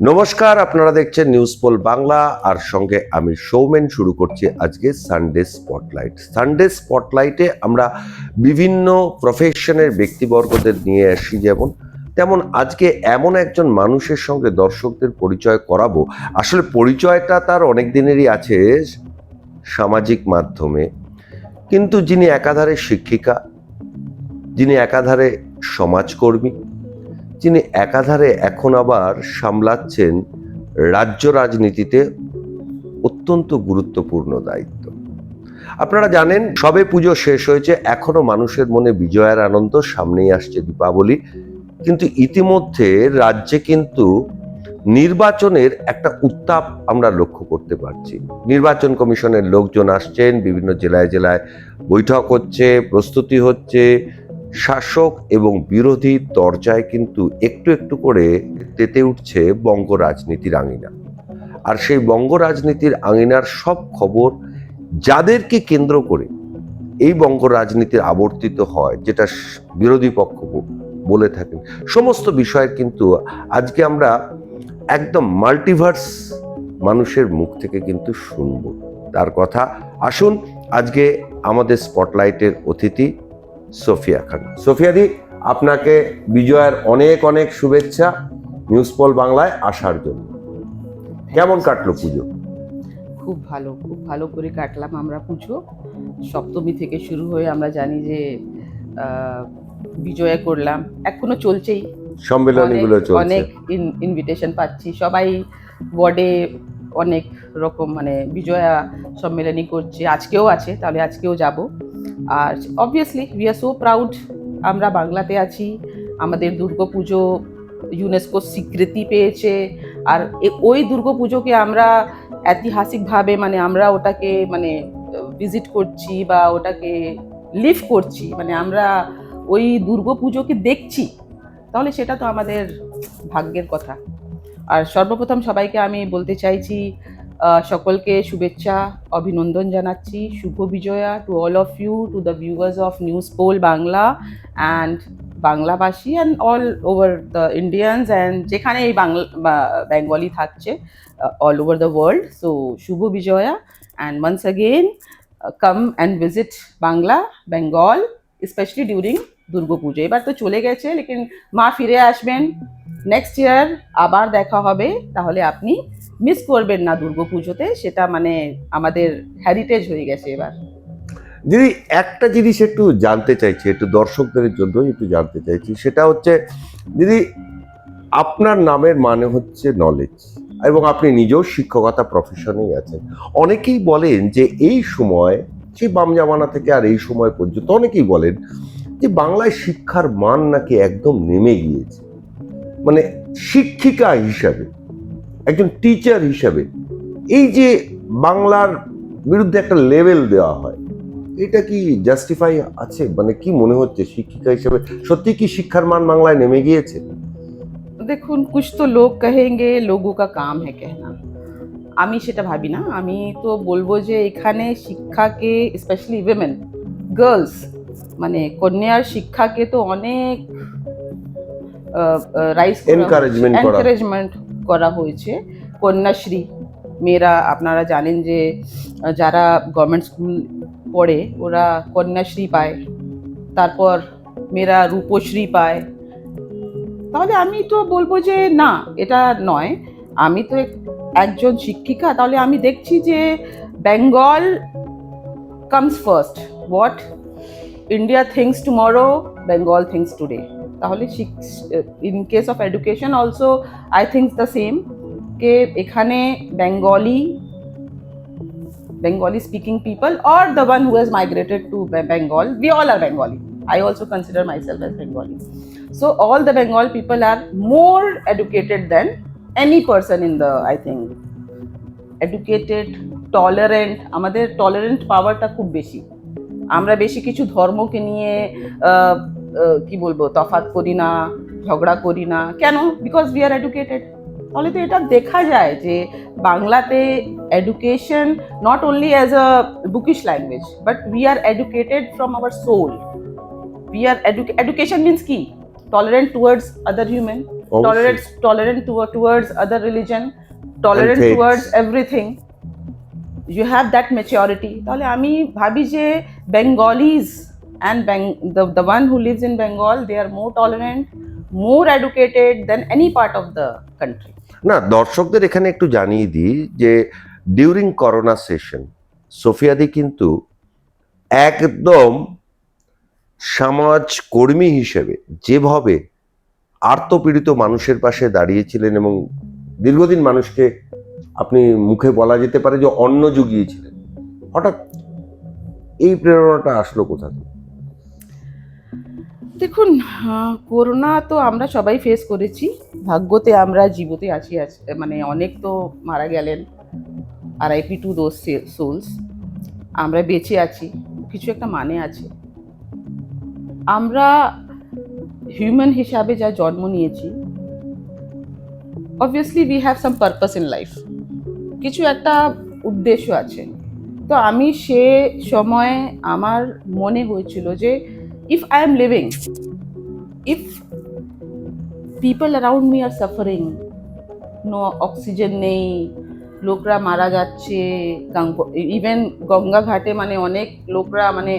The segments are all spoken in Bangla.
নমস্কার, আপনারা দেখছেন নিউজ পোল বাংলা আর সঙ্গে আমি সৌমেন শুরু করছি আজকে সানডে স্পটলাইট সানডে স্পটলাইটে আমরা বিভিন্ন প্রফেশনের ব্যক্তিবর্গদের নিয়ে আসি যেমন, তেমন আজকে এমন একজন মানুষের সঙ্গে দর্শকদের পরিচয় করাবো। আসলে পরিচয়টা তার অনেক দিনেরই আছে সামাজিক মাধ্যমে। কিন্তু যিনি একাধারে শিক্ষিকা, যিনি একাধারে সমাজকর্মী যিনি একাধারে এখন আবার সামলাচ্ছেন রাজ্য রাজনীতিতে অত্যন্ত গুরুত্বপূর্ণ দায়িত্ব। আপনারা জানেন, সবে পুজো শেষ হয়েছে, এখনও মানুষের মনে বিজয়ের আনন্দ সামনেই আসছে দীপাবলি। কিন্তু ইতিমধ্যে রাজ্যে কিন্তু নির্বাচনের একটা উত্তাপ আমরা লক্ষ্য করতে পারছি। নির্বাচন কমিশনের লোকজন আসছেন, বিভিন্ন জেলায় জেলায় বৈঠক হচ্ছে, প্রস্তুতি হচ্ছে শাসক এবং বিরোধী দরজায় কিন্তু একটু একটু করে তেতে উঠছে বঙ্গ রাজনীতির আঙিনা। আর সেই বঙ্গ রাজনীতির আঙিনার সব খবর যাদেরকে কেন্দ্র করে এই বঙ্গ রাজনীতির আবর্তিত হয়, যেটা বিরোধী পক্ষ বলে থাকেন। সমস্ত বিষয়ের কিন্তু আজকে আমরা একদম মাল্টিভার্স মানুষের মুখ থেকে কিন্তু শুনব। তার কথা, আসুন আজকে আমাদের স্পটলাইটের অতিথি সোফিয়া খান। সোফিয়া দি আপনাকে বিজয়ের অনেক অনেক শুভেচ্ছা নিউজ পোল বাংলায় আসার জন্য। কেমন কাটলো পুজো? খুব ভালো খুব ভালো করে কাটলাম আমরা পুজো। সপ্তমী থেকে শুরু হয়ে আমরা জানি যে বিজয়া করলাম। এখনও চলছেই। সম্মেলনীগুলো অনেক- চলছে। অনেক ইনভিটেশন পাচ্ছি। সবাই ওয়ার্ডে অনেক রকম মানে বিজয়া সম্মেলনী করছে। আজকেও আছে তাহলে আজকেও যাব। আর obviously we are so proud আমরা বাংলাতে আছি, আমাদের দুর্গাপুজো ইউনেস্কো স্বীকৃতি পেয়েছে, আর ওই দুর্গাপুজোকে আমরা ঐতিহাসিকভাবে মানে আমরা ওটাকে মানে ভিজিট করছি বা ওটাকে লিভ করছি মানে আমরা ওই দুর্গাপুজোকে দেখছি, তাহলে সেটা তো আমাদের ভাগ্যের কথা। আর সর্বপ্রথম সবাইকে আমি বলতে চাইছি সকলকে শুভেচ্ছা, অভিনন্দন জানাচ্ছি। শুভ Bijoya to all of you to the viewers of News Pole Bangla and বাংলাভাষী and all over the Indians and যেখানে এই বাংলা বেঙ্গলি থাকছে all over the world so Shubho Bijoya and once again come and visit Bangla Bengal specially during Durga Puja এবার তো চলে গেছে, লেকিন মা ফিরে আসবেন। নেক্সট ইয়ার আবার দেখা হবে, তাহলে আপনি মিস করবেন না দুর্গাপুজোতে সেটা মানে আমাদের হ্যারিটেজ হয়ে গেছে এবার। দিদি, একটা জিনিস একটু জানতে চাইছি, একটু দর্শকদের জন্য একটু জানতে চাইছি, সেটা হচ্ছে, দিদি, আপনার নামের মানে হচ্ছে নলেজ এবং আপনি নিজেও শিক্ষকতা প্রফেশনেই আছেন। অনেকেই বলেন যে এই সময়, সেই বাম জামানা থেকে আর এই সময় পর্যন্ত অনেকেই বলেন যে বাংলায় শিক্ষার মান নাকি একদম নেমে গিয়েছে। মানে শিক্ষিকা হিসাবে। একজন টিচার হিসাবে। এই যে বাংলার বিরুদ্ধে একটা লেভেল দেওয়া হয় এটা কি জাস্টিফাই আছে? মানে কি মনে হচ্ছে শিক্ষিকা হিসেবে? সত্যি কি শিক্ষার মান বাংলায় নেমে গিয়েছে? দেখুন কুছ তো লোক কহেঙ্গে লোগো কা কাম হ্যাঁ কেহনা। আমি সেটা ভাবি না। আমি তো বলব যে এখানে শিক্ষাকে স্পেশালি উইমেন গার্লস মানে কন্যার শিক্ষাকে তো অনেক রাইস করা। এনকারেজমেন্ট করা হয়েছে। কন্যাশ্রী, মেয়েরা আপনারা জানেন যে, যারা গভর্নমেন্ট স্কুল পড়ে, ওরা কন্যাশ্রী পায়, তারপর মেয়েরা রূপশ্রী পায়। তাহলে আমি তো বলব যে, না, এটা নয়। আমি তো একজন শিক্ষিকা, তাহলে আমি দেখছি যে Bengal comes first what India thinks tomorrow Bengal thinks today তাহলে in case of education also I think the same কে এখানে Bengali Bengali speaking people or the one who has migrated to Be- Bengal. We all are Bengali. I also consider myself as Bengali. So all the Bengal people are more educated than any person in the, I think, educated, tolerant. আমাদের টলারেন্ট পাওয়ারটা খুব বেশি আমরা বেশি কিছু ধর্মকে নিয়ে আহ, আহ, কি বলব তফাৎ করি না ঝগড়া করি না কেন বিকজ উই আর এডুকেটেড তাহলে তো এটা দেখা যায় যে বাংলাতে education not only as a bookish language but we are educated from our soul we are edu- education means কি tolerant towards other human অবশ্যই। tolerant tolerant toward, towards other religion tolerant faiths. towards everything you have that maturity তাহলে আমি ভাবি যে Bengalis and Beng, the, the one who lives in bengal they are more tolerant more educated than any part of the country. না দর্শকদের এখানে একটু জানিয়ে দিই যে ডিউরিং করোনা সেশন সোফিয়াদি কিন্তু একদম সমাজ কর্মী হিসেবে যেভাবে আর্তপীড়িত মানুষের পাশে দাঁড়িয়েছিলেন এবং দীর্ঘদিন মানুষকে আপনি মুখে বলা যেতে পারে যে অন্ন জুগিয়েছিলেন হঠাৎ এই প্রেরণাটা আসলো কোথা থেকে? দেখুন করোনা তো আমরা সবাই ফেস করেছি। ভাগ্যতে আমরা জীবতে আছি মানে অনেক তো মারা গেলেন। আর আইপি টু দোজ সোলস আমরা বেঁচে আছি, কিছু একটা মানে আছে। আমরা হিউম্যান হিসাবে যা জন্ম নিয়েছি obviously we have some purpose in life কিছু একটা উদ্দেশ্য আছে। তো আমি সে সময় আমার মনে হয়েছিল যে if I am living, if people around me are suffering, no oxygen নেই লোকরা মারা যাচ্ছে ইভেন গঙ্গা ঘাটে মানে অনেক লোকরা মানে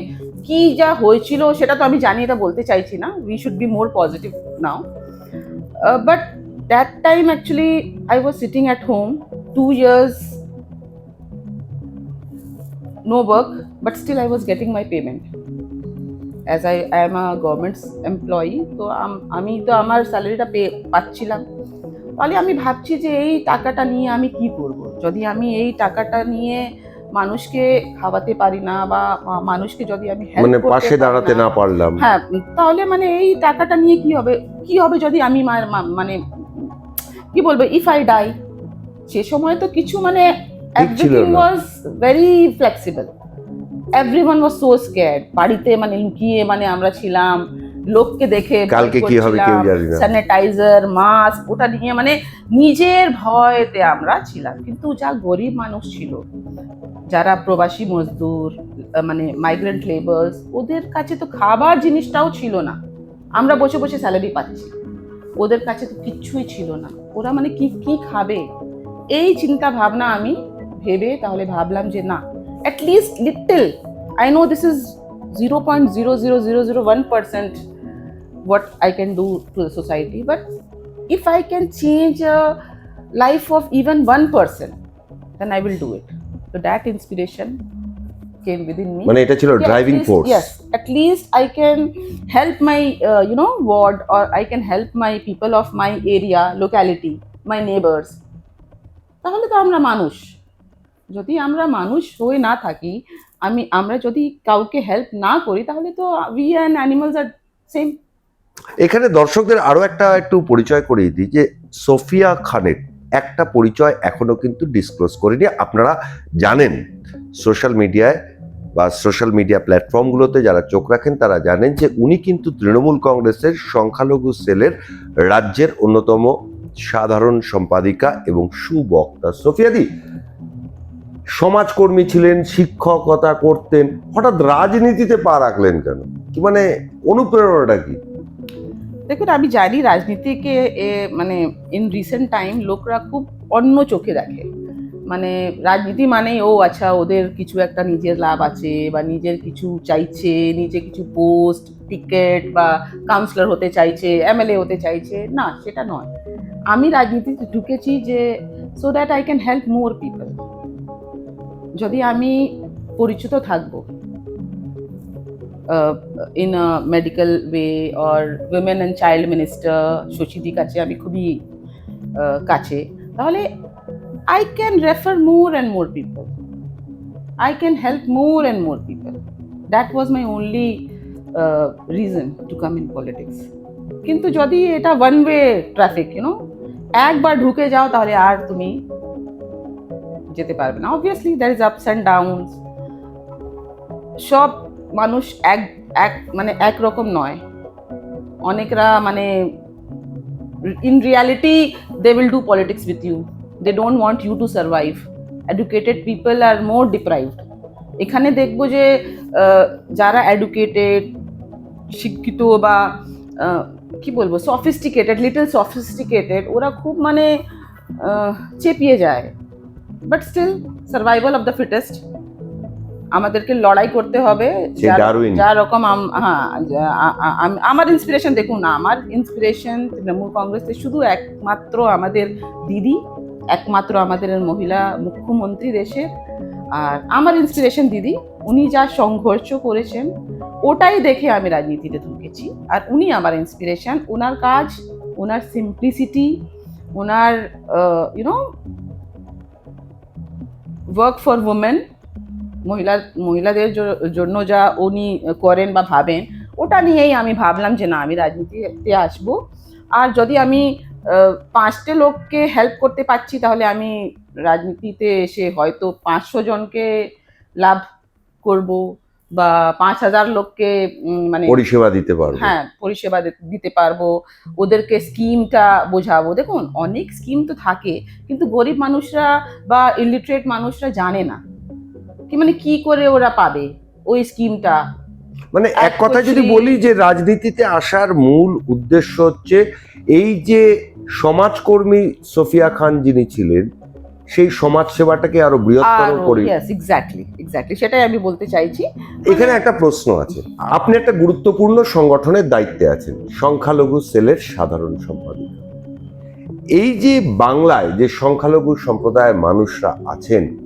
কি যা হয়েছিল সেটা তো আমি জানি এটা বলতে চাইছি না। We should be more positive now but that time actually I was sitting at home two years no work but still i was getting my payment. As I I am a governments employee তো আমি তো আমার স্যালারিটা পে পাচ্ছিলাম। তাহলে আমি ভাবছি যে এই টাকাটা নিয়ে আমি কি করব? যদি আমি এই টাকাটা নিয়ে মানুষকে খাওয়াতে পারি না বা মানুষকে যদি আমি মানে পাশে দাঁড়াতে না পারলাম। হ্যাঁ তাহলে মানে এই টাকাটা নিয়ে কি হবে? কি হবে যদি আমি মানে কি বলব ইফ আই ডাই সে সময় তো কিছু মানে everything was very flexible everyone was so scared বাড়িতে মানে লুকিয়ে মানে আমরা ছিলাম লোককে দেখে কালকে কি হবে কেউ জানি না। স্যানিটাইজার মাস্ক ওটা নিয়ে মানে নিজের ভয়তে আমরা ছিলাম। কিন্তু যা গরিব মানুষ ছিল যারা প্রবাসী মজদুর মানে মাইগ্রেন্ট লেবার্স ওদের কাছে তো খাবার জিনিসটাও ছিল না। আমরা বসে বসে স্যালারি পাচ্ছি। ওদের কাছে তো কিচ্ছুই ছিল না। ওরা মানে কি কি খাবে? এই চিন্তা ভাবনা আমি ভেবে তাহলে ভাবলাম যে না At least little I know this is zero point zero zero zero zero one percent what I can do to the society. But if I can change a life of even one person, then I will do it. So that inspiration came within me. মানে এটা ছিল Yeah, at driving least- force Yes, at least I can help my, uh, you know, ward or I can help my people of my area, locality, my neighbors. তাহলে তো আমরা মানুষ যদি আমরা মানুষ হয়ে না থাকি, আমি, আমরা যদি কাউকে হেল্প না করি, তাহলে তো we and animals are same এখানে দর্শকদের আরও একটা একটু পরিচয় করিয়ে দিই যে সোফিয়া খানের একটা পরিচয় এখনও কিন্তু ডিসক্লোজ করেনি। আপনারা জানেন সোশ্যাল মিডিয়ায় বা সোশ্যাল মিডিয়া প্ল্যাটফর্মগুলোতে যারা চোখ রাখেন, তারা জানেন যে উনি কিন্তু তৃণমূল কংগ্রেসের সংখ্যালঘু সেলের রাজ্যের অন্যতম সাধারণ সম্পাদিকা এবং সুবক্তা। সোফিয়াদি সমাজকর্মী ছিলেন, শিক্ষকতা করতেন, হঠাৎ রাজনীতিতে পা রাখলেন কেন? কি মানে অনুপ্রেরণাটা কি? দেখুন, আমি জানি রাজনীতিকে মানে ইন রিসেন্ট টাইম লোকরা খুব অন্য চোখে দেখে। মানে রাজনীতি মানেই, ও আচ্ছা ওদের কিছু একটা নিজের লাভ আছে বা নিজের কিছু চাইছে, নিজে কিছু পোস্ট টিকেট বা কাউন্সিলর হতে চাইছে এমএলএ হতে চাইছে, না, সেটা নয়। আমি রাজনীতিতে ঢুকেছি যে so that I can help more people যদি আমি পরিচিত থাকব in a medical way or women and child minister সুচিদি কাছে আমি খুবই কাছে, তাহলে I can refer more and more people I can help more and more people that was my only reason to come in politics কিন্তু যদি এটা ওয়ান ওয়ে ট্রাফিক ইউনো একবার ঢুকে যাও তাহলে আর তুমি যেতে পারবে না। Obviously there is ups and downs সব মানুষ এক এক মানে একরকম নয়। অনেকরা মানে in reality they will do politics with you they don't want you to survive educated people are more deprived এখানে দেখব যে যারা এডুকেটেড শিক্ষিত বা কি বলব সফিস্টিকেটেড লিটল সফিস্টিকেটেড ওরা খুব মানে চেপিয়ে যায়। But still survival of the fittest আমাদেরকে লড়াই করতে হবে। যার- ডারউইন। যা রকম হ্যাঁ আমার ইন্সপিরেশন দেখুন না আমার ইন্সপিরেশন তৃণমূল কংগ্রেসের শুধু একমাত্র আমাদের দিদি একমাত্র আমাদের মহিলা মুখ্যমন্ত্রী দেশের আর আমার ইন্সপিরেশন দিদি উনি যা সংঘর্ষ করেছেন ওটাই দেখে আমি রাজনীতিতে ঢুকেছি। আর উনি আমার ইন্সপিরেশন ওনার কাজ ওনার simplicity owner you know work for women মহিলা, মহিলাদের জন্য যা উনি করেন বা ভাবেন, ওটা নিয়েই আমি ভাবলাম যে না, আমি রাজনীতিতে আসব। আর যদি আমি পাঁচটে লোককে হেল্প করতে পারছি, তাহলে আমি রাজনীতিতে এসে হয়তো পাঁচশো জনকে লাভ করব। বা পাঁচ হাজার লোককে মানে পরিষেবা দিতে পারব। হ্যাঁ পরিষেবা দিতে পারব। ওদেরকে স্কিমটা বোঝাবো। দেখুন অনেক স্কিম তো থাকে কিন্তু গরিব মানুষরা বা ইলিটারেট মানুষরা জানে না। কি মানে কি করে ওরা পাবে ওই স্কিমটা? মানে এক এক কথা যদি বলি যে রাজনীতিতে আসার মূল উদ্দেশ্য হচ্ছে এই যে সমাজকর্মী সোফিয়া খান যিনি ছিলেন সেই সমাজ সেবাটাকে আরও বৃহত্তর করি। ইয়েস এক্স্যাক্টলি এক্স্যাক্টলি সেটাই আমি বলতে চাইছি। এখানে একটা প্রশ্ন আছে। আপনি একটা গুরুত্বপূর্ণ সংগঠনের দায়িত্বে আছেন সংখ্যালঘু সেলের সাধারণ সম্পাদক। এই যে বাংলায় যে সংখ্যালঘু সম্প্রদায়ের মানুষরা আছেন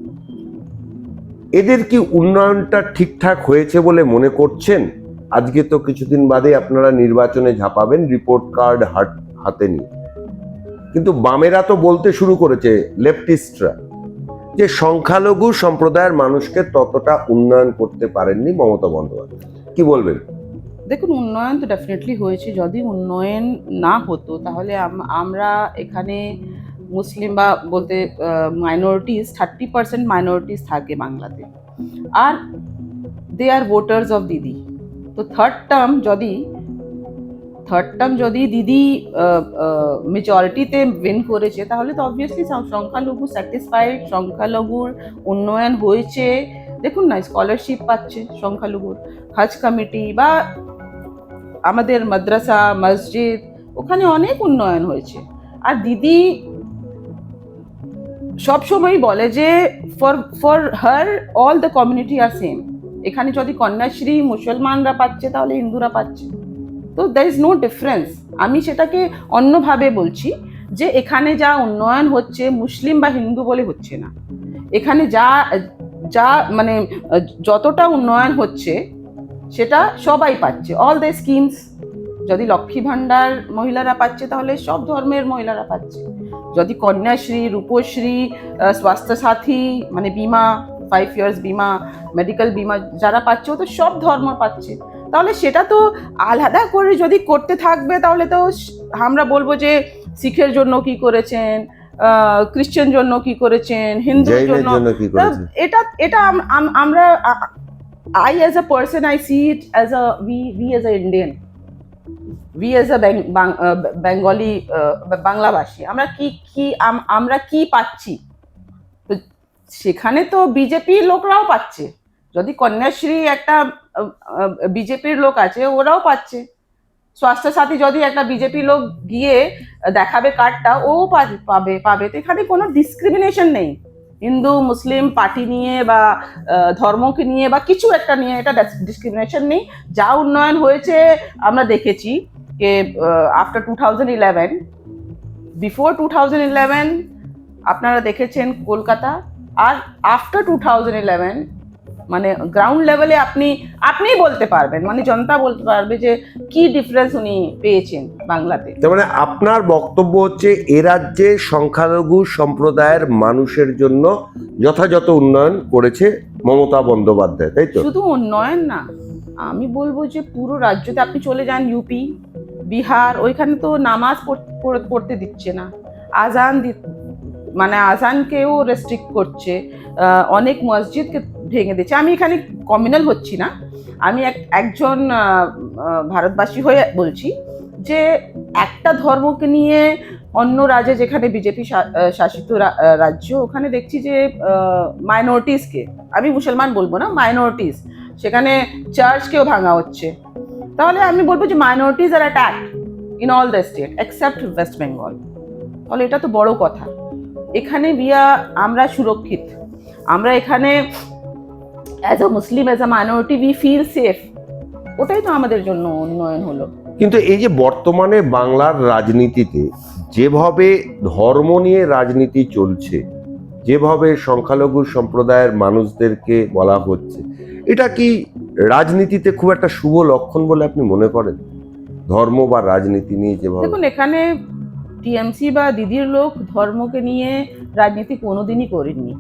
এদের কি উন্নয়নটা ঠিকঠাক হয়েছে বলে মনে করছেন? আজকে তো কিছুদিন বাদে আপনারা নির্বাচনে ঝাঁপাবেন রিপোর্ট কার্ড হাত- হাতে নিয়ে। কিন্তু বামেরা তো বলতে শুরু করেছে, লেফটিস্টরা, যে সংখ্যালঘু সম্প্রদায়ের মানুষকে ততটা উন্নয়ন করতে পারেননি মমতা বন্দ্যোপাধ্যায়। কি বলবেন? দেখুন, উন্নয়ন তো ডেফিনেটলি হয়েছে। যদি উন্নয়ন না হতো, তাহলে আম- আমরা এখানে মুসলিম বা বলতে মাইনরিটিস থার্টি পার্সেন্ট মাইনরিটিস থাকে বাংলাতে। আর দে আর ভোটার্স অফ দিদি তো থার্ড টার্ম যদি থার্ড টার্ম যদি দিদি মেজরিটিতে উইন করেছে, তাহলে তো অবভিয়াসলি সংখ্যালঘু স্যাটিসফাইড সংখ্যালঘুর উন্নয়ন হয়েছে। দেখুন না স্কলারশিপ পাচ্ছে সংখ্যালঘুর। হজ কমিটি বা আমাদের মাদ্রাসা, মসজিদ, ওখানে অনেক উন্নয়ন হয়েছে। আর দিদি সবসময় বলে যে for for her all the community R same এখানে যদি কন্যাশ্রী মুসলমানরা পাচ্ছে, তাহলে হিন্দুরা পাচ্ছে। তো দ্যার ইজ নো ডিফারেন্স আমি সেটাকে অন্যভাবে বলছি যে এখানে যা উন্নয়ন হচ্ছে মুসলিম বা হিন্দু বলে হচ্ছে না। এখানে যা যা মানে যতটা উন্নয়ন হচ্ছে সেটা সবাই পাচ্ছে। অল দ্য স্কিমস যদি লক্ষ্মী ভাণ্ডার মহিলারা পাচ্ছে তাহলে সব ধর্মের মহিলারা পাচ্ছে। যদি কন্যাশ্রী, রূপশ্রী স্বাস্থ্যসাথী মানে বিমা ফাইভ ইয়ার্স বিমা মেডিকেল বিমা যারা পাচ্ছে ও তো সব ধর্ম পাচ্ছে। তাহলে সেটা তো আলাদা করে যদি করতে থাকবে তাহলে তো আমরা বলব যে শিখের জন্য কি করেছেন খ্রিশ্চান জন্য কি করেছেন হিন্দুর জন্য। এটা এটা আম- আম- আমরা I as a person I see it as a we we as a Indian we as a Bengali বাংলাভাষী আমরা কি কি আম- আমরা কি পাচ্ছি? সেখানে তো বিজেপির লোকরাও পাচ্ছে। যদি কন্যাশ্রী একটা বিজেপির লোক আছে, ওরাও পাচ্ছে। স্বাস্থ্যসাথী যদি একটা বিজেপি লোক গিয়ে দেখাবে কার্ডটা ও পাবে পাবে। তো এখানে কোনো ডিসক্রিমিনেশন নেই। হিন্দু, মুসলিম, পার্টি নিয়ে বা ধর্মকে নিয়ে বা কিছু একটা নিয়ে এটা ডিসক্রিমিনেশন নেই। যা উন্নয়ন হয়েছে, আমরা দেখেছি যে after two thousand eleven before two thousand eleven আপনারা দেখেছেন কলকাতা, আর আফটার টু থাউজেন্ড ইলেভেন মানে গ্রাউন্ড লেভেলে আপনি আপনিই বলতে পারবেন। মানে জনতা বলতে পারবে যে কি ডিফারেন্স উনি পেয়েছেন বাংলাতে। তার মানে আপনার বক্তব্য হচ্ছে এ রাজ্যে সংখ্যালঘু সম্প্রদায়ের মানুষের জন্য যথাযথ উন্নয়ন করেছে মমতা বন্দ্যোপাধ্যায় তাই তো? শুধু উন্নয়ন না আমি বলব যে পুরো রাজ্যতে আপনি চলে যান ইউপি বিহার ওইখানে তো নামাজ পড়- পড়- পড়তে দিচ্ছে না। আজান মানে আজানকেও রেস্ট্রিক্ট করছে। অনেক মসজিদকে ভেঙে দিচ্ছে আমি এখানে কমিউনাল হচ্ছি না। আমি এক একজন ভারতবাসী হয়ে বলছি যে একটা ধর্মকে নিয়ে অন্য রাজ্যে যেখানে বিজেপি শাসিত রাজ্য, ওখানে দেখছি যে মাইনরিটিসকে আমি মুসলমান বলব না মাইনরিটিস সেখানে চার্চকেও ভাঙা হচ্ছে। তাহলে আমি বলব যে minorities are attack in all the state except West Bengal তাহলে এটা তো বড় কথা। এখানে বিয়া আমরা সুরক্ষিত। আমরা এখানে as a Muslim as a minority we feel safe ওটাই তো আমাদের জন্য উন্নয়ন হলো। কিন্তু এই যে বর্তমানে বাংলার রাজনীতিতে যেভাবে ধর্ম নিয়ে রাজনীতি চলছে যেভাবে সংখ্যালঘু সম্প্রদায়ের মানুষদেরকে বলা হচ্ছে এটা কি রাজনীতিতে খুব একটা শুভ লক্ষণ বলে আপনি মনে করেন? ধর্ম বা রাজনীতি নিয়ে যেভাবে দেখুন এখানে টিএমসি বা দিদির লোক ধর্মকে নিয়ে রাজনীতি কোনোদিনই করেননি।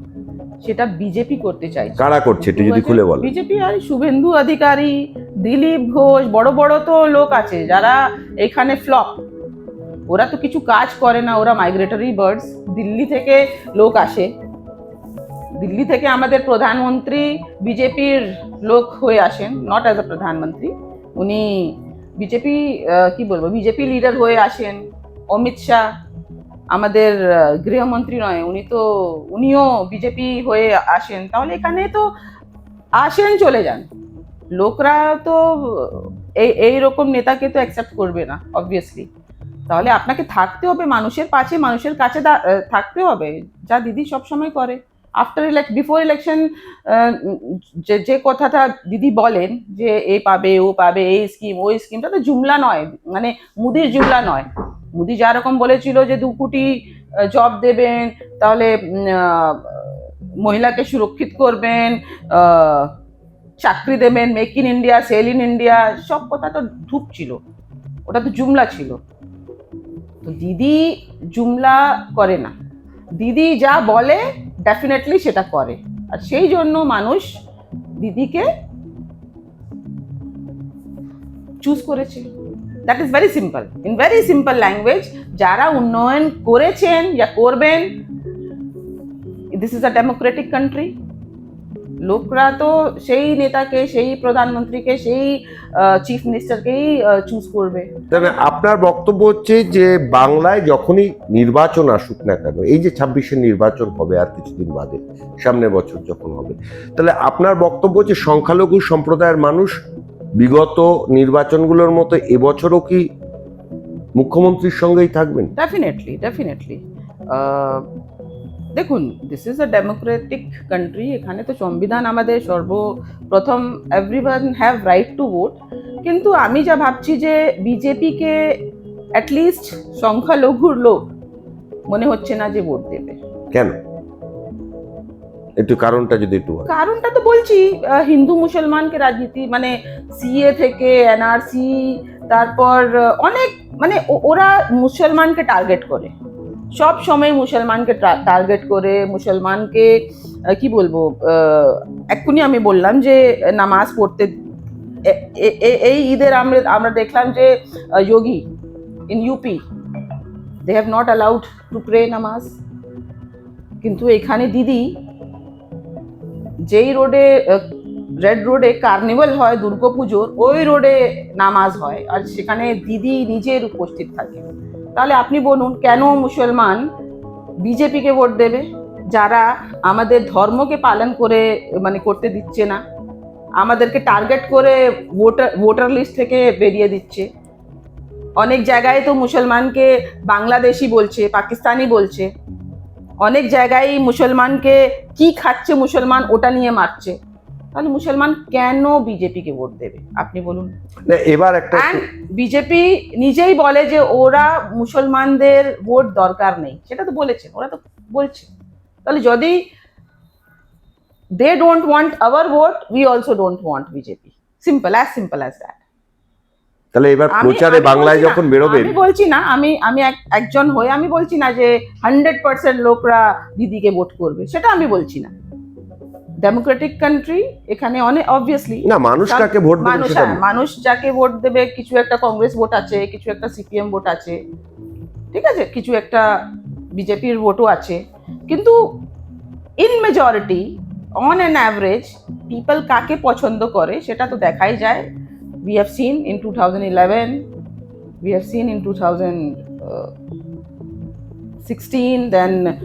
সেটা বিজেপি করতে চাইছে। কারা করছে একটু যদি খুলে বলেন বিজেপি আর শুভেন্দু অধিকারী দিলীপ ঘোষ বড় বড় তো লোক আছে যারা এখানে ফ্লপ ওরা তো কিছু কাজ করে না ওরা মাইগ্রেটরি বার্ডস দিল্লি থেকে লোক আসে। দিল্লি থেকে আমাদের প্রধানমন্ত্রী বিজেপির লোক হয়ে আসেন নট অ্যাজ আ প্রধানমন্ত্রী। উনি বিজেপি কি বলব বিজেপি লিডার হয়ে আসেন। অমিত শাহ আমাদের গৃহমন্ত্রী নয়, উনি তো, উনিও বিজেপি হয়ে আসেন। তাহলে এখানে তো আসেন, চলে যান। লোকরা তো এই রকম নেতাকে তো অ্যাকসেপ্ট করবে না অবভিয়াসলি তাহলে আপনাকে থাকতে হবে মানুষের পাশে, মানুষের কাছে থাকতে হবে। যা দিদি সবসময় করে। আফটার ইলেকশন বিফোর ইলেকশন যে যে কথাটা দিদি বলেন যে, এ পাবে, ও পাবে, এই স্কিম ওই স্কিমটা তো জুমলা নয় মানে মুদির জুমলা নয়। মুদি যা রকম বলেছিল যে, দু কোটি জব দেবেন, তাহলে মহিলাকে সুরক্ষিত করবেন চাকরি দেবেন make in India sell in India সব কথা তো ধূপ ছিল। ওটা তো জুমলা ছিল। তো দিদি জুমলা করে না। দিদি যা বলে ডেফিনেটলি সেটা করে। আর সেই জন্য মানুষ দিদিকে চুজ করেছে। That is very simple in very simple language যারা উন্নয়ন করেছেন ইয়া করবেন this is a democratic country লোকরা তো সেই নেতাকে সেই প্রধানমন্ত্রীকে সেই চিফ মিনিস্টারকেই চুজ করবে। তবে আপনার বক্তব্য হচ্ছে যে বাংলায় যখনই নির্বাচন আসুক না কেন এই যে ছাব্বিশে নির্বাচন হবে আর কিছুদিন বাদে সামনের বছর যখন হবে তাহলে আপনার বক্তব্য যে সংখ্যালঘু সম্প্রদায়ের মানুষ বিগত নির্বাচনগুলোর মতো এবছরও কি মুখ্যমন্ত্রীর সঙ্গেই থাকবেন? ডেফিনেটলি ডেফিনেটলি দেখুন this is a democratic country এখানে তো সংবিধান আমাদের সর্বপ্রথম everyone have right to vote কিন্তু আমি যা ভাবছি যে বিজেপিকে অ্যাটলিস্ট সংখ্যালঘুর লোক মনে হচ্ছে না যে ভোট দেবে। কেন? একটু কারণটা যদি একটু কারণটা তো বলছি হিন্দু মুসলমানকে রাজনীতি মানে সিএ থেকে এনআরসি তারপর অনেক মানে ওরা মুসলমানকে টার্গেট করে। সব সময় মুসলমানকে টার্গেট করে, মুসলমানকে কি বলব এক্ষুনি আমি বললাম যে, নামাজ পড়তে এই ঈদের আমরা আমরা দেখলাম যে Yogi in UP they have not allowed to pray নামাজ। কিন্তু এখানে দিদি, যেই রোডে রেড রোডে কার্নিভাল হয়, দুর্গাপুজোর, ওই রোডে নামাজ হয়। আর সেখানে দিদি নিজের উপস্থিত থাকে। তাহলে আপনি বলুন, কেন মুসলমান বিজেপিকে ভোট দেবে? যারা আমাদের ধর্মকে পালন করে মানে করতে দিচ্ছে না, আমাদেরকে টার্গেট করে ভোটার ভোটার লিস্ট থেকে বেরিয়ে দিচ্ছে। অনেক জায়গায় তো মুসলমানকে বাংলাদেশি বলছে, পাকিস্তানি বলছে। অনেক জায়গায় মুসলমানকে কি খাচ্ছে মুসলমান, ওটা নিয়ে মারছে। তাহলে মুসলমান কেন বিজেপিকে ভোট দেবে? আপনি বলুন। এবার একটা বিজেপি নিজেই বলে যে ওরা মুসলমানদের ভোট দরকার নেই। সেটা তো বলেছে ওরা তো বলছে। তাহলে যদি they don't want our vote we also don't want BJP. Simple as simple as that তাহলে এবার প্রচারে বাংলায় যখন বেরোবেন আমি বলছি না আমি আমি এক- একজন হয়ে আমি বলছি না যে হান্ড্রেড পার্সেন্ট লোকরা দিদিকে ভোট করবে সেটা আমি বলছি না। ডেমোক্রেটিক কান্ট্রি এখানে অনেক অবভিয়াসলি না মানুষ কাকে ভোট দেবে মানুষ হ্যাঁ, মানুষ যাকে ভোট দেবে কিছু একটা কংগ্রেস ভোট আছে কিছু একটা সিপিএম ভোট আছে ঠিক আছে কিছু একটা বিজেপির ভোটও আছে কিন্তু in majority on an average people কাকে পছন্দ করে সেটা তো দেখাই যায়। We have seen in 2011 we have seen in 2016 then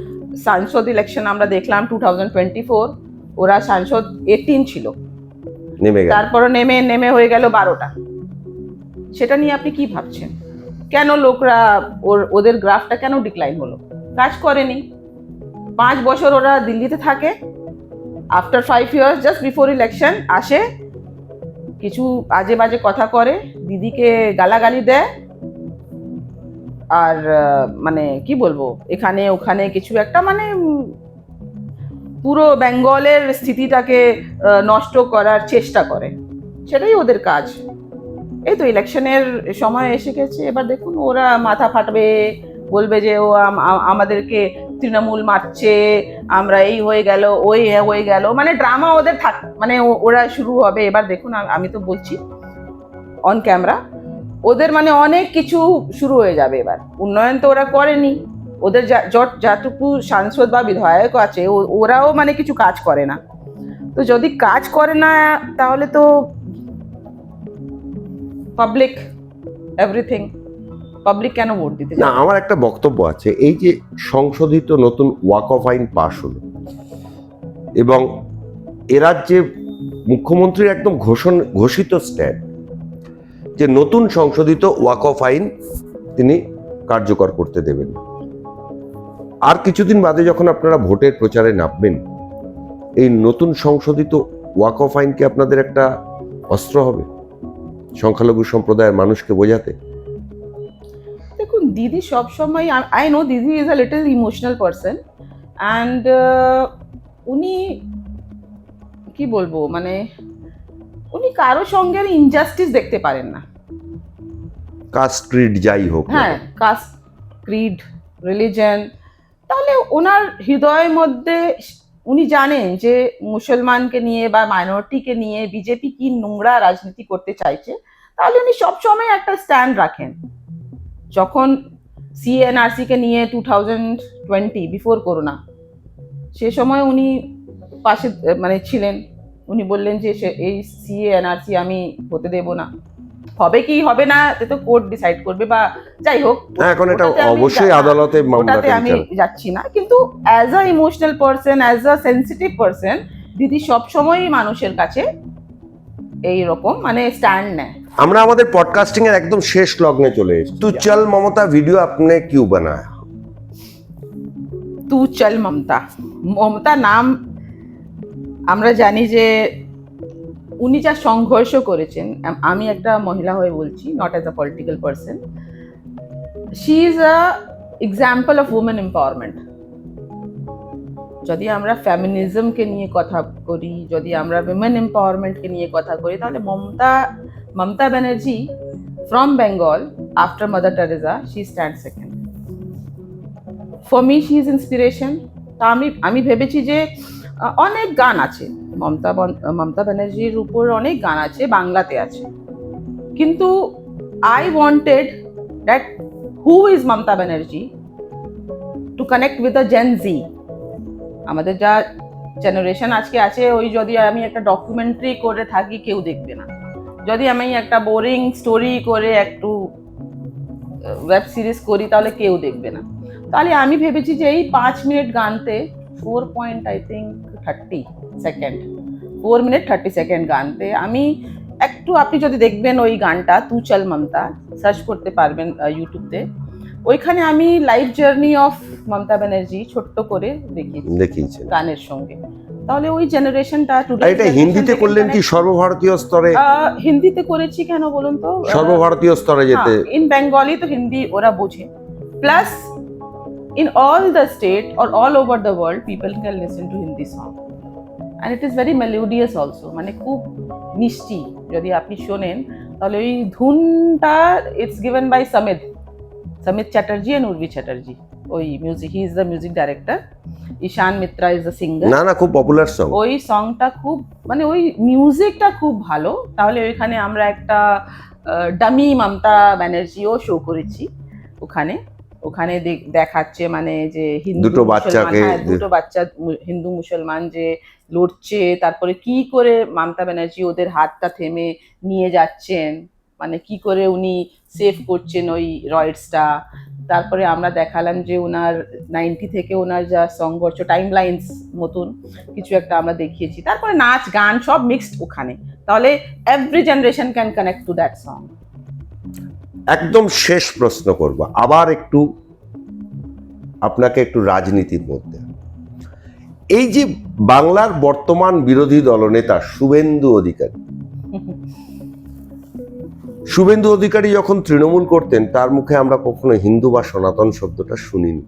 সাংসদ ইলেকশন আমরা দেখলাম 2024 ওরা সাংসদ 18 ছিল। নেমে গেল। তারপরে নেমে নেমে হয়ে গেল বারোটা। সেটা নিয়ে আপনি কি ভাবছেন? কেন লোকরা ওর ওদের গ্রাফটা কেন ডিক্লাইন হলো? কাজ করেনি। পাঁচ বছর ওরা দিল্লিতে থাকে। After five years just before election আসে। কিছু আজে বাজে কথা করে। দিদিকে গালাগালি দেয়। আর মানে কি বলব? এখানে ওখানে কিছু একটা মানে পুরো বেঙ্গলের স্থিতিটাকে নষ্ট করার চেষ্টা করে। সেটাই ওদের কাজ। এই তো ইলেকশনের সময় এসে গেছে। এবার দেখুন, ওরা মাথা ফাটবে, বলবে যে, ও, আম- আম- আমাদেরকে তৃণমূল মারছে, আমরা এই হয়ে গেল, ওই হয়ে গেল। মানে ড্রামা ওদের থাক মানে ওরা শুরু হবে। এবার দেখুন আমি তো বলছি অন ক্যামেরা ওদের মানে অনেক কিছু শুরু হয়ে যাবে এবার। উন্নয়ন তো ওরা করেনি। ওদের যতটুকু সাংসদ বা বিধায়ক আছে ওরাও মানে কিছু কাজ করে না তো যদি কাজ করে না তাহলে তো পাবলিক এভরিথিং পাবলিক কেন ভোট দিতে না আমার একটা বক্তব্য আছে এই যে সংশোধিত নতুন ওয়াক অফ আইন পাশ হলো এবং এরা যে মুখ্যমন্ত্রীর একদম ঘোষণ ঘোষিত স্ট্যান্ড যে নতুন সংশোধিত ওয়াক অফ আইন তিনি কার্যকর করতে দেবেন। আর কিছুদিন বাদে যখন আপনারা ভোটের প্রচারে নামবেন এই নতুন সংশোধিত ওয়াক অফ আইন কি আপনাদের একটা অস্ত্র হবে? সংখ্যালঘু সম্প্রদায়ের মানুষকে বোঝাতে? দেখুন দিদি সবসময় আই নো দিদি is a little emotional person and উনি কি বলব মানে উনি কারও সঙ্গে ইনজাস্টিস দেখতে পারেন না। কাস্ট ক্রিড যাই হোক হ্যাঁ কাস্ট ক্রিড রিলিজন ওনার হৃদয়ের মধ্যে উনি জানেন যে মুসলমানকে নিয়ে বা মাইনরিটিকে নিয়ে বিজেপি কি নোংরা রাজনীতি করতে চাইছে, তাহলে উনি সবসময় একটা স্ট্যান্ড রাখেন। যখন সিএনআরসি কে নিয়ে two thousand twenty before corona সে সময় উনি পাশে মানে ছিলেন। উনি বললেন যে এই সিএনআরসি আমি হতে দেব না। হবে কি হবে না সে তো কোর্ট ডিসাইড করবে বা যাই হোক হ্যাঁ, এখন এটা অবশ্যই আদালতে মামলাটা ওটাতে আমি যাচ্ছি না। কিন্তু as a emotional person as a sensitive person দিদি সবসময়ই মানুষের কাছে এই রকম মানে স্ট্যান্ড নেয়। আমরা আমাদের পডকাস্টিং এর একদম শেষ লগ্নে চলে এসেছি। তু চল মমতা ভিডিও আপনি কিউ বানায়? তু চল মমতা। মমতা নাম আমরা জানি যে উনি যা সংঘর্ষ করেছেন, আমি একটা মহিলা হয়ে বলছি not as a political person she is a example of women empowerment যদি আমরা ফ্যামিনিজমকে নিয়ে কথা করি, যদি আমরা উমেন এম্পাওয়ারমেন্টকে নিয়ে কথা করি, তাহলে Mamata Mamata Banerjee from Bengal after mother Teresa she stand second for me she is inspiration তা আমি আমি ভেবেছি যে অনেক গান আছে। মমতা মমতা ব্যানার্জির উপর অনেক গান আছে, বাংলাতে আছে। কিন্তু I wanted that who is Mamata Banerjee to connect with the gen Z আমাদের যা জেনারেশন আজকে আছে, ওই যদি আমি একটা ডকুমেন্টারি করে থাকি, কেউ দেখবে না। যদি আমি একটা বোরিং স্টোরি করে একটু ওয়েব সিরিজ করি, তাহলে কেউ দেখবে না। তাহলে আমি ভেবেছি যে এই পাঁচ minute গানতে four point I think thirty second four minute thirty second গানতে আমি একটু আপনি যদি দেখবেন ওই গানটা তু চল মমতা সার্চ করতে পারবেন ইউটিউবতে ওইখানে আমি life journey of Mamata Banerjee ছোট্ট করে দেখিয়েছি দেখিয়েছেন গানের সঙ্গে তাহলে ওই জেনারেশনটা আর এটা হিন্দিতে করলেন কি সর্বভারতীয় স্তরে হিন্দিতে করেছি কেন বলুন তো আহ, সর্বভারতীয় স্তরে যেতে इन बंगाली तो हिंदी ओरा बुझे plus in all the state or all over the world people can listen to hindi song. And it is very melodious also. মানে খুব মিষ্টি। যদি আপনি শোনেন তাহলে ওই ধুনটা it's given by Samit Samit Chatterjee and Urbi Chatterjee ওই music he is the music director Ishan Mitra is the singer না না খুব পপুলার সং ওই সংটা খুব মানে ওই মিউজিকটা খুব ভালো। তাহলে ওইখানে আমরা একটা ডামি মমতা ব্যানার্জিও শো করেছি ওখানে। ওখানে দেখ- দেখাচ্ছে মানে যে হিন্দু দুটো বাচ্চাকে হ্যাঁ, দুটো বাচ্চা হিন্দু মুসলমান যে লড়ছে তারপরে কি করে মমতা ব্যানার্জি ওদের হাতটা থেমে নিয়ে যাচ্ছেন? মানে কি করে উনি সেভ করছেন ওই রয়েডসটা তারপরে আমরা দেখালাম যে ওনার নাইনটি থেকে ওনার যা সংঘর্ষ টাইম লাইন্স মতন কিছু একটা আমরা দেখিয়েছি। তারপরে নাচ গান সব মিক্সড ওখানে। তাহলে every generation can connect to that song একদম শেষ প্রশ্ন করব। আবার একটু আপনাকে একটু রাজনীতির মধ্যে। এই যে বাংলার বর্তমান বিরোধী দলনেতা শুভেন্দু অধিকারী শুভেন্দু অধিকারী যখন তৃণমূল করতেন, তার মুখে আমরা কখনো হিন্দু বা সনাতন শব্দটা শুনিনি।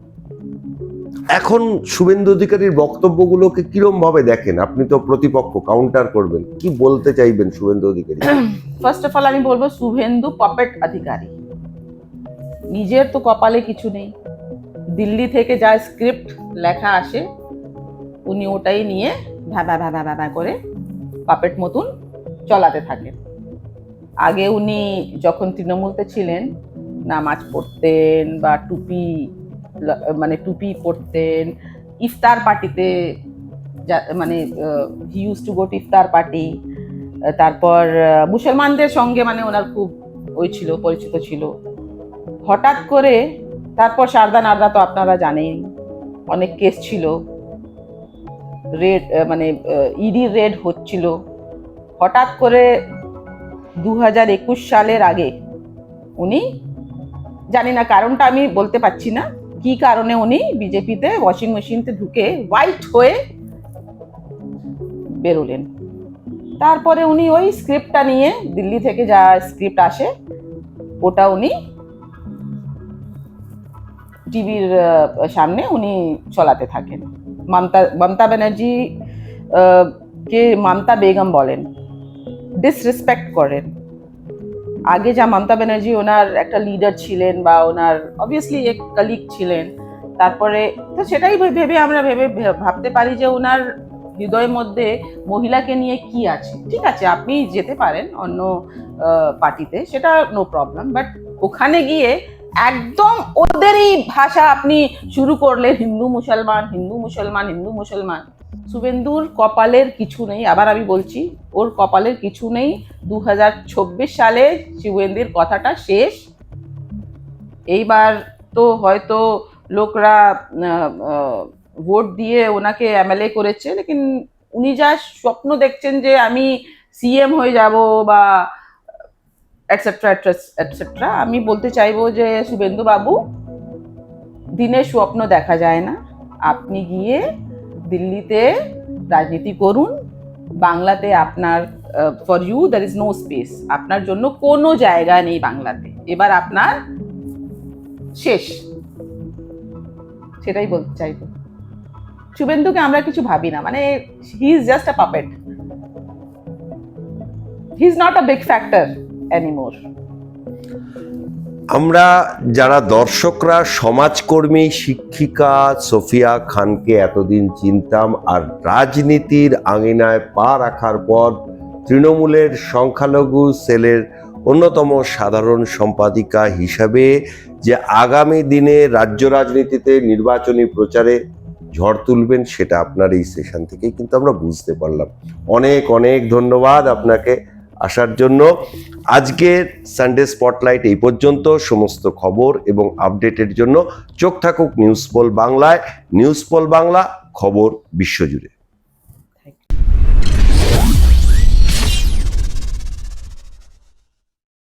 এখন শুভেন্দু অধিকারীর বক্তব্যগুলোকে কিরম ভাবে দেখেন? আপনি তো প্রতিপক্ষ কাউন্টার করবেন। কি বলতে চাইবেন Suvendu Adhikari? First of all আমি বলব, শুভেন্দু পপেট অধিকারী। নিজের তো কপালে কিছু নেই। দিল্লি থেকে যা স্ক্রিপ্ট লেখা আসে, উনি ওটাই নিয়ে ভ্যাবা ভ্যাবা ভ্যাবা করে পাপেট মতন চলাতে থাকেন। আগে উনি যখন তৃণমূলতে ছিলেন, নামাজ পড়তেন বা টুপি মানে টুপি পরতেন, ইফতার পার্টিতে মানে he use to go to iftar party তারপর মুসলমানদের সঙ্গে মানে ওনার খুব ওই ছিল, পরিচিত ছিল। হঠাৎ করে তারপর সারদা নারদা তো আপনারা জানেন, অনেক কেস ছিল। রেড মানে ইডি রেড হচ্ছিল। হঠাৎ করে দু হাজার একুশ সালের আগে, উনি, জানি না কারণটা আমি বলতে পারছি না কি কারণে উনি বিজেপিতে ওয়াশিং মেশিনতে ঢুকে হোয়াইট হয়ে বেরোলেন? তারপরে উনি ওই স্ক্রিপ্টটা নিয়ে দিল্লি থেকে যা স্ক্রিপ্ট আসে, ওটা উনি টিভির সামনে উনি চলাতে থাকেন। মমতা মমতা ব্যানার্জি কে মমতা বেগম বলেন ডিসরেসপেক্ট করেন। আগে যা মমতা ব্যানার্জি ওনার একটা লিডার ছিলেন বা ওনার অবভিয়াসলি এক কলিগ ছিলেন, তারপরে তো সেটাই ভেবে আমরা ভেবে ভাবতে পারি যে ওনার হৃদয়ের মধ্যে মহিলাকে নিয়ে কি আছে। ঠিক আছে, আপনি যেতে পারেন অন্য পার্টিতে, সেটা নো প্রবলেম বাট ওখানে গিয়ে একদম ওদেরই ভাষা আপনি শুরু করলেন, হিন্দু মুসলমান হিন্দু মুসলমান হিন্দু মুসলমান। শুভেন্দুর কপালের কিছু নেই, আবার আমি বলছি, ওর কপালের কিছু নেই। দু সালে শুভেন্দুর কথাটা শেষ। এইবার তো হয়তো লোকরা ভোট দিয়ে ওনাকে এমএলএ করেছে, লেকিন উনি যা স্বপ্ন দেখছেন যে আমি সিএম হয়ে যাব বা এটসেট্রা এটসেট্রা আমি বলতে চাইব যে শুভেন্দু বাবু দিনের স্বপ্ন দেখা যায় না। আপনি গিয়ে দিল্লিতে রাজনীতি করুন, বাংলাতে আপনার for you there is no space আপনার জন্য কোনো জায়গা নেই বাংলাতে। এবার আপনার শেষ। সেটাই বলতে চাইব। শুভেন্দুকে আমরা কিছু ভাবি না মানে he is just a puppet he is not a big factor anymore আমরা যারা দর্শকরা, সমাজকর্মী, শিক্ষিকা সোফিয়া খানকে এতদিন চিনতাম আর রাজনীতির আঙিনায় পা রাখার পর তৃণমূলের সংখ্যালঘু সেলের অন্যতম সাধারণ সম্পাদিকা হিসাবে যে আগামী দিনে রাজ্য রাজনীতিতে নির্বাচনী প্রচারে ঝড় তুলবেন সেটা আপনার এই সেশন থেকেই কিন্তু আমরা বুঝতে পারলাম। অনেক অনেক ধন্যবাদ আপনাকে। আসার জন্য আজকের সানডে স্পটলাইট এই পর্যন্ত। সমস্ত খবর এবং আপডেটের জন্য চোখ থাকুক নিউজ পোল বাংলায়। নিউজ পোল বাংলা, খবর বিশ্বজুড়ে